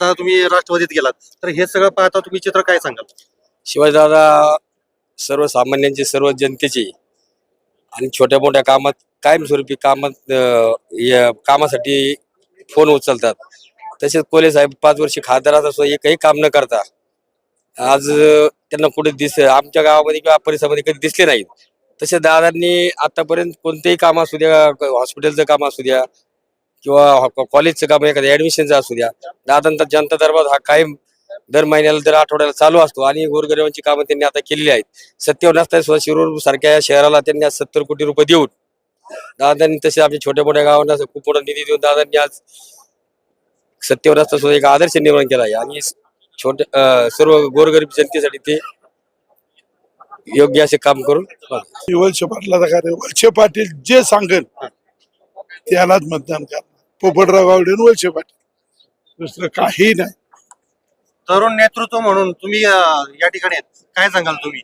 आता तुम्ही राष्ट्रवादीत गेलात तर हे सगळं पाहता तुम्ही चित्र काय सांगाल? शिवाजीदादा सर्वसामान्यांची सर्व जनतेची आणि छोट्या मोठ्या कामात कायमस्वरूपी कामात अं, या कामासाठी फोन उचलतात. तसेच कोले साहेब पाच वर्ष खासदारात असो एकही काम न करता आज अं, त्यांना कुठे दिस आमच्या गावामध्ये किंवा परिसरामध्ये कधी दिसले नाहीत. तसे दादांनी आतापर्यंत कोणतेही काम असू द्या हॉस्पिटलचं काम असू द्या किंवा कॉलेजचं काम एखाद्या ऍडमिशनचं असू द्या दादांचा जनता दरबार हा कायम दर महिन्याला दर आठवड्याला चालू असतो. आणि गोरगरिबांची कामं त्यांनी आता केलेली आहेत. सत्तेवर नसताना सुद्धा शिरूर सारख्या या शहराला त्यांनी आज सत्तर कोटी रुपये देऊन दादांनी तसे आपल्या छोट्या मोठ्या गावांना खूप मोठा निधी देऊन दादांनी आज सत्तेवर असताना सुद्धा एक आदर्श निर्माण केला आहे. आणि छोट्या सर्व गोरगरीब जनतेसाठी ते योग्य असे काम करून वळसे पाटलाचा कार्य वळसे पाटील जे सांगेल त्यालाच मतदान करणार. पोपटराव गावडे आणि वळसे पाटील. दुसरं काही नाही. तरुण नेतृत्व म्हणून तुम्ही अं, या ठिकाणी आहेत. काय सांगाल तुम्ही?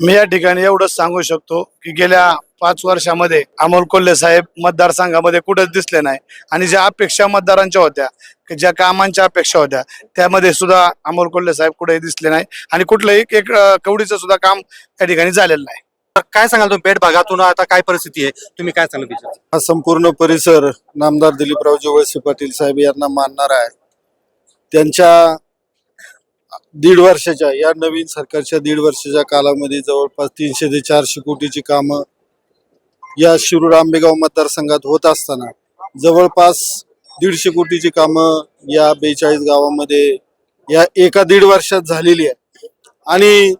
मी या ठिकाणी एवढंच सांगू शकतो की गेल्या पाच वर्षामध्ये अमोल कोल्हे साहेब मतदारसंघामध्ये कुठंच दिसले नाही. आणि ज्या अपेक्षा मतदारांच्या होत्या की ज्या कामांच्या अपेक्षा होत्या त्यामध्ये सुद्धा अमोल कोल्हे साहेब कुठेही दिसले नाही. आणि कुठलंही एक अं, कवडीचं सुद्धा काम त्या ठिकाणी झालेलं नाही. काय सांगाल तुम्ही? पेठ भागातून आता काय परिस्थिती आहे? तुम्ही काय सांगाल त्याच्यात? हा संपूर्ण परिसर नामदार दिलीपरावजी वळसे पाटील साहेब यांना मानणार आहे. त्यांच्या दीड वर्षाच्या या नवीन सरकारच्या दीड वर्षाच्या कालामध्ये जवळपास तीनशे ते चारशे कोटीची कामं या शिरूर आंबेगाव मतदारसंघात होत असताना जवळपास दीडशे कोटीची कामं या बेचाळीस गावामध्ये या एका दीड वर्षात झालेली आहे आणि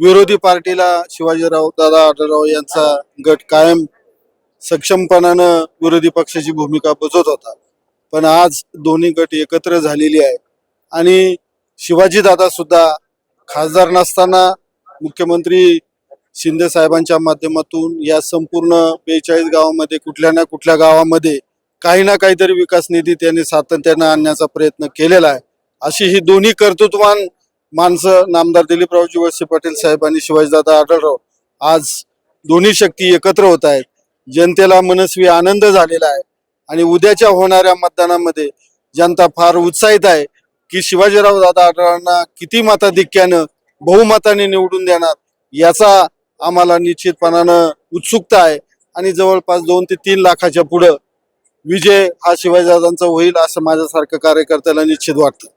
विरोधी पार्टीला शिवाजीराव दादा आढळराव यांचा गट कायम सक्षमपणानं विरोधी पक्षाची भूमिका बजावत होता. पण आज दोन्ही गट एकत्र झालेली आहे. आणि शिवाजी दादा सुद्धा खासदार नसताना मुख्यमंत्री शिंदे साहेबांच्या माध्यमातून या संपूर्ण बेचाळीस गावामध्ये कुठल्या ना कुठल्या गावामध्ये काही ना काहीतरी विकास निधी त्यांनी सातत्यानं आणण्याचा प्रयत्न केलेला आहे. अशी ही दोन्ही कर्तृत्वान माणसं नामदार दिलीपरावजी वळसे पाटील साहेब आणि शिवाजीदादा आढळराव आज दोन्ही शक्ती एकत्र होत आहेत. जनतेला मनस्वी आनंद झालेला आहे आणि उद्याच्या होणाऱ्या मतदानामध्ये जनता फार उत्साहित आहे की शिवाजीराव दादा आढळरावांना किती मताधिक्यानं बहुमताने निवडून देणार याचा आम्हाला निश्चितपणानं उत्सुकता आहे. आणि जवळपास दोन ते तीन लाखाच्या पुढं विजय हा शिवाजीदादांचा होईल असं माझ्यासारखं कार्यकर्त्याला निश्चित वाटतं.